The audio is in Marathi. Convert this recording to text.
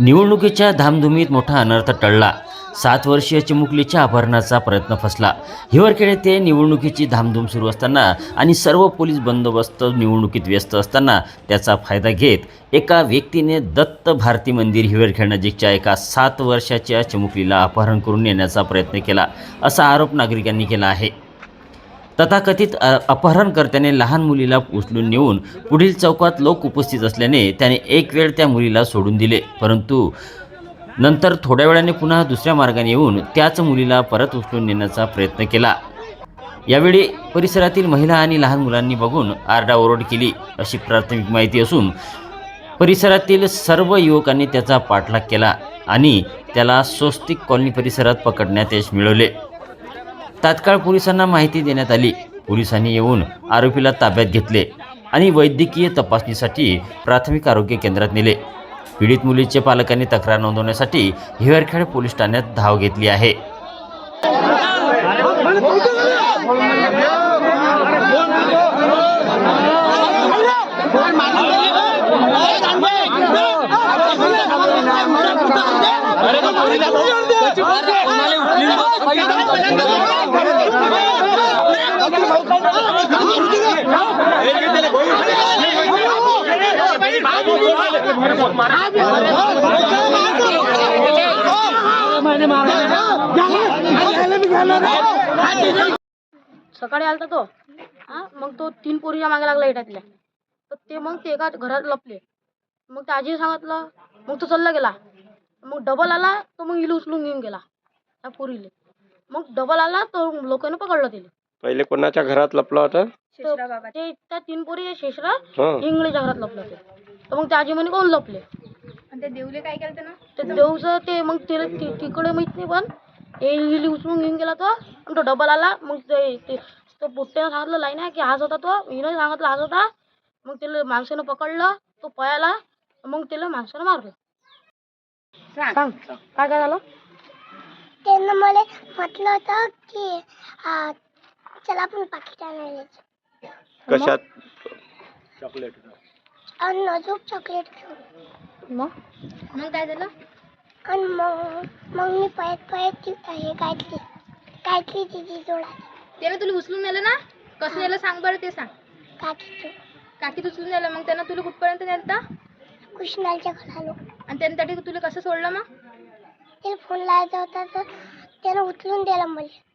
निवडणुकीच्या धामधुमीत मोठा अनर्थ टळला. सात वर्षीय चिमुकलीच्या अपहरणाचा प्रयत्न फसला. हिवरखेड येथे निवडणुकीची धामधूम सुरू असताना आणि सर्व पोलीस बंदोबस्त निवडणुकीत व्यस्त असताना त्याचा फायदा घेत एका व्यक्तीने दत्त भारती मंदिर हिवरखेड नजीकच्या एका सात वर्षाच्या चिमुकलीला अपहरण करून नेण्याचा प्रयत्न केला असा आरोप नागरिकांनी केला आहे. तथाकथित अपहरणकर्त्याने लहान मुलीला उचलून नेऊन पुढील चौकात लोक उपस्थित असल्याने त्याने एक वेळ त्या मुलीला सोडून दिले. परंतु नंतर थोड्या वेळाने पुन्हा दुसऱ्या मार्गाने येऊन त्याच मुलीला परत उचलून नेण्याचा प्रयत्न केला. यावेळी परिसरातील महिला आणि लहान मुलांनी बघून आरडाओरड केली अशी प्राथमिक माहिती असून परिसरातील सर्व युवकांनी त्याचा पाठलाग केला आणि त्याला स्वस्तिक कॉलनी परिसरात पकडण्यात यश मिळवले. तात्काळ पोलिसांना माहिती देण्यात आली. पोलिसांनी येऊन आरोपीला ताब्यात घेतले आणि वैद्यकीय तपासणीसाठी प्राथमिक आरोग्य केंद्रात नेले. पीडित मुलीच्या पालकांनी तक्रार नोंदवण्यासाठी हिवरखेड पोलीस ठाण्यात धाव घेतली आहे. सकाळी आलता तो हा मग तो तीन पोरीच्या मागे लागला इटातल्या तर ते मग ते एका घरात लपले मग त्या आजी सांगितलं मग तो चालला गेला मग डबल आला तो मग इला उचलून घेऊन गेला त्या पोरीले मग डबल आला तो लोकांनी पकडलं त्याला पहिले कोणाच्या घरात लपला होता? ते त्या तीन पोरी शेषरा हं. इंगळीच्या घरात लपलं तर मग त्या आजी म्हणे कोण लपले? आणि ते देवले काय केलं ना ते देऊचं ते मग तिला ति- तिकडे माहीत नाही पण हे उचलून घेऊन गेला तो आणि तो डबल आला. मग ते ते तो पोट्ट्यानं सांगितलं लाईन आहे की हाच होता तो? हिनं सांगितलं हाच होता. मग त्याला माणसानं पकडलं तो पळाला मग त्याला माणसानं मारलं. सांग. काय काय झालं? त्यानं मला म्हटलं होतं की आ, चला आपण पाकिट आणायला. कशात? आणि अजून चॉकलेट घेऊन. मग? मग काय झालं? आणि मग मग मी पळत पळत ती- हे काढली काढली तिची जोडा त्यानं तुला उचलून नेलं ना? कसं नेलं सांग बरं ते सांग. काकी काकीत उचलून नेलं मग त्यानं तुला कुठपर्यंत नेलं आणि कृष्णालच्या घरालो. त्यानं त्या तुला कसं सोडलं मग? त्याला फोन लावायचा होता तर त्यानं उचलून दिला मला